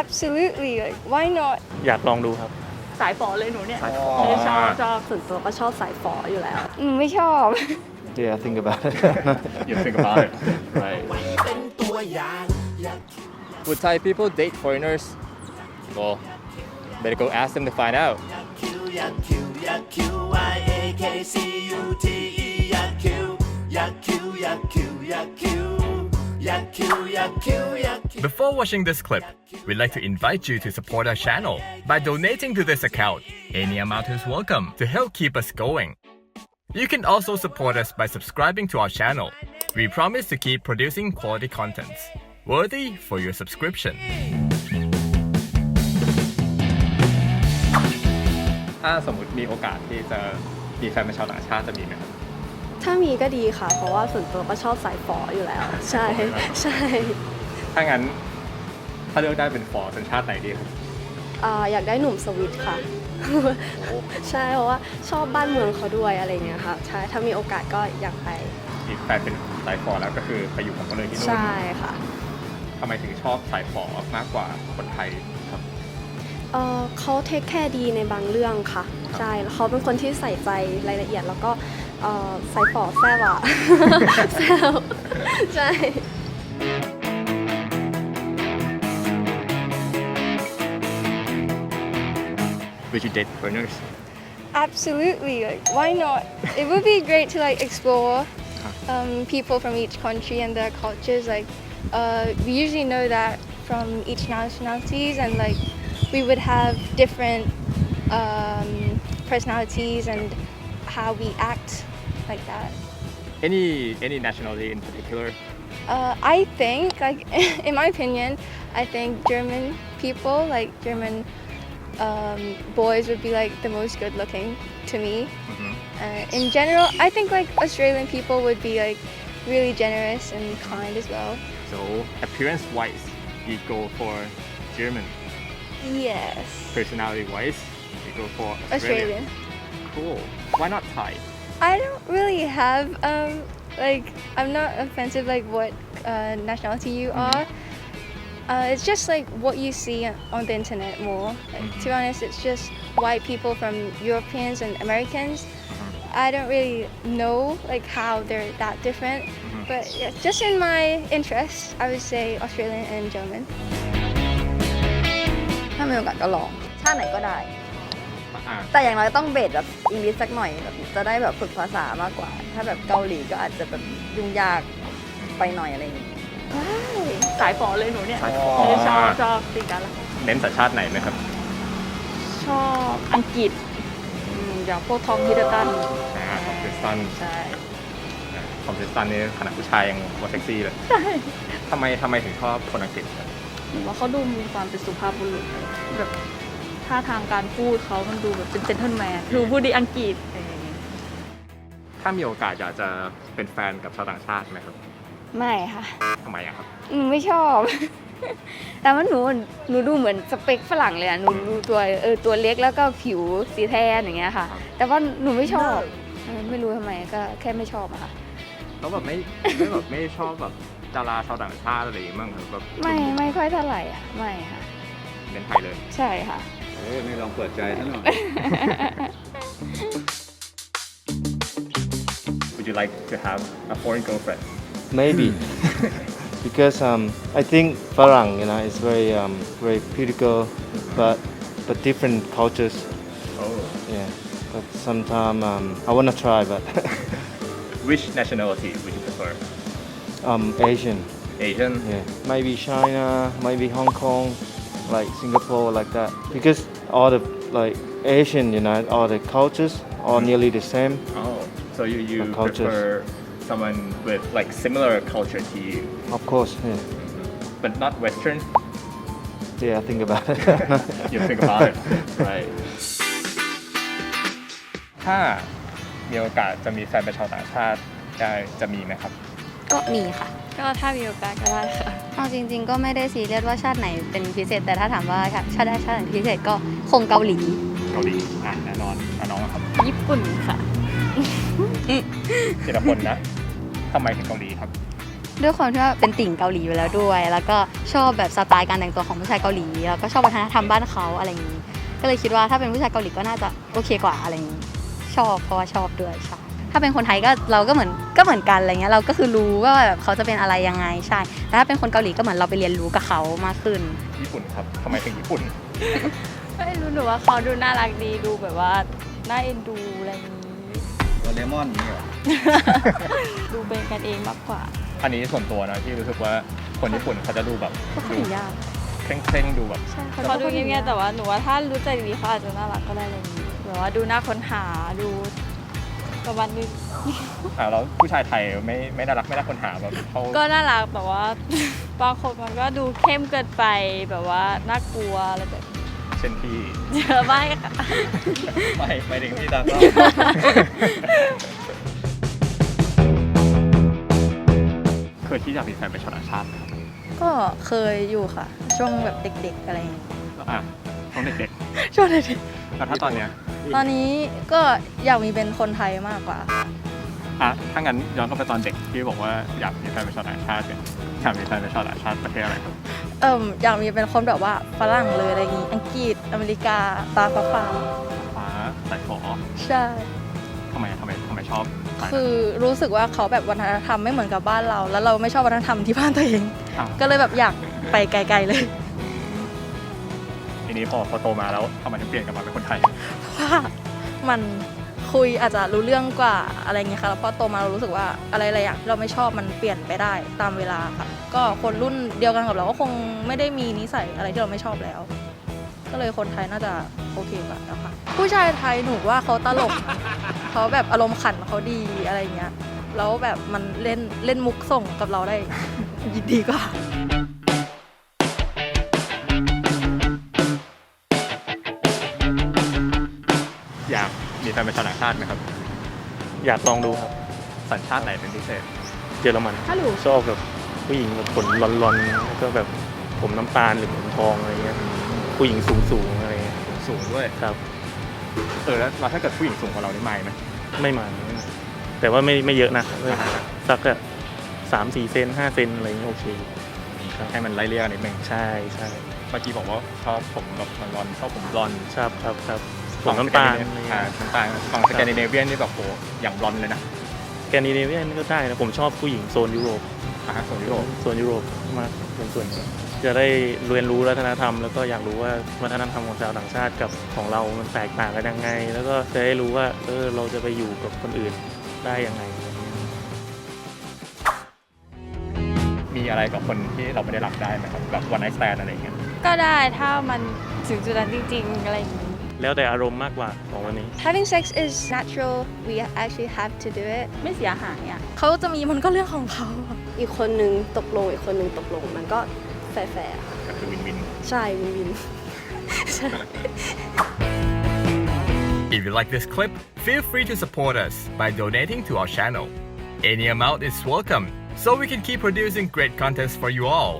Absolutely. Like, why not? อยากลองดูครับ สายฝอเลยหนูเนี่ยสายฝอเออชอบชอบส่วนตัวก็ชอบสายฝออยู่แล้วหนูไม่ชอบ Yeah, think about it. you think about it right Would Thai people date foreigners? Well, better go ask them to find out. Before watching this clip, we'd like to invite you to support our channel by donating to this account. Any amount is welcome to help keep us going. You can also support us by subscribing to our channel. We promise to keep producing quality contents worthy for your subscription. ถ้าสมมติมีโอกาสที่จะมีแฟนเป็นชาวต่างชาติจะมีไหมครับ ถ้ามีก็ดีค่ะ เพราะว่าส่วนตัวก็ชอบสายฝออยู่แล้ว ใช่ใช่ถ้างั้นถ้าเลือกได้เป็นฟอร์สัญชาติไหนดีครับอ่าอยากได้หนุ่มสวิตค่ะ ใช่เพราะว่าชอบบ้านเมืองเขาด้วยอะไรเงี้ยค่ะใช่ถ้ามีโอกาสก็อยากไปมีแฟนเป็นสายฟอร์แล้วก็คือไปอยู่กับเขาเลยที่นู่นใช่ค่ะทำไมถึงชอบสายฟอร์มากกว่าคนไทยครับเอ่อเขาเทคแคร์ดีในบางเรื่องค่ะใช่แล้วเขาเป็นคนที่ใส่ใจรายละเอียดแล้วก็ เอ่อสายฝอแซ่บอะ แซ่บใช่ Would you date foreigners Absolutely. Like, why not? It would be great to like explore um, people from each country and their cultures. Like, uh, we usually know that from each nationalities, and like, we would have different um, personalities and how we act like that. any any nationality in particular Uh, I think, like, in my opinion, I think German people, like German um, boys, would be like the most good looking to me. Uh, in general, I think like Australian people would be like really generous and kind as well. so appearance wise you go for German Yes. personality wise you go for Australian cool why not Thai I don't really have um like I'm not offensive like what uh, nationality you are. Uh, it's just like what you see on the internet more. Like, To be honest, it's just white people from Europeans and Americans. I don't really know like how they're that different, but yeah, just in my interest, I would say Australian and German. ถ้ามีโอกาสก็ลอง ชาติไหนก็ได้ อ่า แต่อย่างน้อยต้องเบสแบบอังกฤษสักหน่อยแบบจะได้แบบฝึกภาษามากกว่า ถ้าแบบเกาหลีก็อาจจะแบบยุ่งยากไปหน่อยอะไรอย่างงี้สายฝอเลยหนูเนี่ยสายฝอเออชอบชอบติดกันละเน้นสัญชาติไหนไหมครับ ชอบอังกฤษอืมอย่างพวกทอมฮิดเดอร์ตันอ่าคอมเพรสตัน ใช่ คอมเพรสตันนี่ขนาดผู้ชายยังโคตรเซ็กซี่เลยทำไมทำไมถึงชอบคนอังกฤษครับ หนูว่าเขาดูมีความเป็นสุภาพบุรุษแบบ ท่าทางการพูดเขามันดูแบบเป็นเจนเทิลแมนดูพูดดีอังกฤษอะไรอย่างเงี้ยถ้ามีโอกาสอยากจะเป็นแฟนกับชาวต่างชาติไหมครับไม่ค่ะ ทำไมอะครับหนูไม่ชอบ แต่ว่าหนูหนูดูเหมือนสเปคฝรั่งเลยอะหนูดูตัวเออตัวเล็กแล้วก็ผิวสีแทนอย่างเงี้ยค่ะ แต่ว่าหนูไม่ชอบเออไม่รู้ทำไมก็แค่ไม่ชอบอะค่ะ แล้วแบบไม่ไม่แบบไม่ชอบแบบดาราชาวต่างชาติอะไรอย่างงี้บ้างครับแบบไม่ไม่ค่อยเท่าไหร่อะไม่ค่ะเน้นไทยเลย ใช่ค่ะ เอ้ยไม่ลองเปิดใจซะหน่อย Would you like to have a foreign girlfriend Maybe. because um, I think Farang, you know, is very um, very beautiful, but but different cultures. oh Yeah. But sometimes um, I wanna try, but which nationality would you prefer um, Asian. Asian Yeah. Maybe China, maybe Hong Kong, like Singapore, like that. Because all the like Asian, you know, all the cultures are nearly the same. oh so you you The cultures. prefer someone with like similar culture to you Of course. Yeah. but not Western Yeah. Think about it. you think about it right ถ้ามีโอกาสจะมีแฟนเป็นชาวต่างชาติได้จะมีไหมครับ ก็มีค่ะ ก็ถ้ามีโอกาสก็ได้ค่ะ เอาจริง ๆ ก็ไม่ได้ซีเรียสว่าชาติไหนเป็นพิเศษ แต่ถ้าถามว่าชาติใดชาติไหนพิเศษก็คงเกาหลี เกาหลีอะแน่นอนอะน้องอะครับญี่ปุ่นค่ะทีละคนนะทำไมถึงเกาหลีครับ ด้วยความที่ว่าเป็นติ่งเกาหลีอยู่แล้วด้วย แล้วก็ชอบแบบสไตล์การแต่งตัวของผู้ชายเกาหลี แล้วก็ชอบวัฒนธรรมบ้านเขาอะไรอย่างนี้ ก็เลยคิดว่าถ้าเป็นผู้ชายเกาหลีก็น่าจะโอเคกว่าอะไรอย่างนี้ ชอบเพราะว่าชอบด้วยใช่ ถ้าเป็นคนไทยก็เราก็เหมือนก็เหมือนกันอะไรเงี้ยเราก็คือรู้ว่าแบบเขาจะเป็นอะไรยังไงใช่แต่ถ้าเป็นคนเกาหลีก็เหมือนเราไปเรียนรู้กับเขามากขึ้น ญี่ปุ่นครับทำไมถึงญี่ปุ่นไม่รู้หนูว่าเขาดูน่ารักดีดูแบบว่าน่าเอ็นดูอะไรอย่างนี้เลมอนนี่เหรอดูเป็นกันเองมากกว่า อันนี้ส่วนตัวนะที่รู้สึกว่าคนญี่ปุ่นเขาจะดูแบบก็เขาดูถึงยากเคร่งเคร่งๆดูแบบใช่เขาดูเงียบๆแต่ว่าหนูว่าถ้ารู้ใจดีๆเขาอาจจะน่ารักก็ได้อะไรอย่างนี้แบบว่าดูน่าค้นหาดู ประมาณนึงอ่าแล้วผู้ชายไทยไม่ไม่น่ารักไม่น่าคนหาแบบเขาก็น่ารักแต่ว่า บางคนมันก็ดูเข้มเกินไปแบบว่าน่ากลัวอะไรแบบนี้เช่นที่ เยอะไม่ค่ะ ไม่ไม่ถึงพี่ตาก็ เคยที่อยากมีแฟนเป็นชาวต่างชาติไหมครับก็เคยอยู่ค่ะ ช่วงแบบเด็กๆอะไรอย่างนี้อะตอนเด็กช่วงเด็กๆแล้วถ้าตอนเนี้ยๆ ตอนนี้ก็อยากมีเป็นคนไทยมากกว่า อะถ้างั้นย้อนกลับไปตอนเด็กที่บอกว่าอยากมีแฟนเป็นชาวต่างชาติเนี่ยอยากมีแฟนเป็นชาวต่างชาติประเทศอะไรครับเอิ่มอยากมีเป็นคนแบบว่าฝรั่งเลยอะไรอย่างนี้อังกฤษอเมริกาตาฟ้าฟ้าฟ้าสายฝอใช่ ทำไมทำไมทำไมชอบสายนั้นคือรู้สึกว่าเขาแบบวัฒนธรรมไม่เหมือนกับบ้านเรา แล้วเราไม่ชอบวัฒนธรรมที่บ้านตัวเองอ้าวก็เลยแบบอยากไปไกลๆเลยที นี้พอพอโตมาแล้วทำไมถึงเปลี่ยนกลับมาเป็นคนไทย เพราะว่ามันคุยอาจจะรู้เรื่องกว่าอะไรเงี้ยค่ะแล้วพอโตมาเรารู้สึกว่าอะไรหลายอย่างที่เราไม่ชอบมันเปลี่ยนไปได้ตามเวลาค่ะ ก็คนรุ่นเดียวกันกับเราก็คงไม่ได้มีนิสัยอะไรที่เราไม่ชอบแล้ว ก็เลยคนไทยน่าจะโอเคกว่าแล้วค่ะ ผู้ชายไทยหนูว่าเขาตลกเขาแบบอารมณ์ขันเขาดีอะไรเงี้ยแล้วแบบมันเล่นเล่นมุกส่งกับเราได้ยินดีกว่า แฟนเป็นชาวต่างชาติไหมครับ อยากลองดูครับ สัญชาติไหนเป็นพิเศษ เยอรมันชอบแบบผู้หญิงแบบขนลอนๆแล้วก็แบบผมน้ำตาลหรือผมทองอะไรเงี้ย ผู้หญิงสูงๆอะไรเงี้ยสูงด้วย ครับ เออ แล้วเราถ้าเกิดผู้หญิงสูงกว่าเรานี่ไม่ไหม ไม่มาไม่มาแต่ว่าไม่ไม่เยอะนะสักแบบสามสี่เซนห้าเซนอะไรเงี้ยโอเคครับให้มันไล่เรียกกันนิดนึงใช่ใช่เมื่อกี้บอกว่าชอบผมแบบบลอนด์ชอบผมบลอนด์ชอบครับครับ ผมน้ำตาลอะไรอ่าเงี้ยน้ำตาลฝั่งสแกนดิเนเวียนนี่แบบโหอย่างบลอนด์เลยนะแกนดิเนเวียนก็ได้นะผมชอบผู้หญิงโซนยุโรปอาหารส่วนยุโรปโซนยุโรปมากเป็นส่วนใหญ่จะได้เรียนรู้วัฒนธรรม แล้วก็อยากรู้ว่าวัฒนธรรมของชาวต่างชาติกับของเรา มันแตกต่างกันยังไง แล้วก็จะได้รู้ว่าเออเราจะไปอยู่กับคนอื่นได้ยังไงอะไรเงี้ยมีอะไรกับคนที่เราไม่ได้รับได้ไหมครับแบบวันไนท์แตนอะไรอย่างเงี้ยก็ได้ถ้ามันถึงจุดนั้นจริง ๆ อะไรอย่างนี้ แล้วแต่อารมณ์มากกว่าของวันนี้ Having sex is natural. We actually have to do it. ไม่เสียหายอะเขาจะมีมันก็เรื่องของเขา อีกคนนึงตกลงอีกคนนึงตกลงมันก็แฟร์ๆค่ะก็คือวินวินใช่วินวิน If you like this clip, feel free to support us by donating to our channel. Any amount is welcome, so we can keep producing great contents for you all.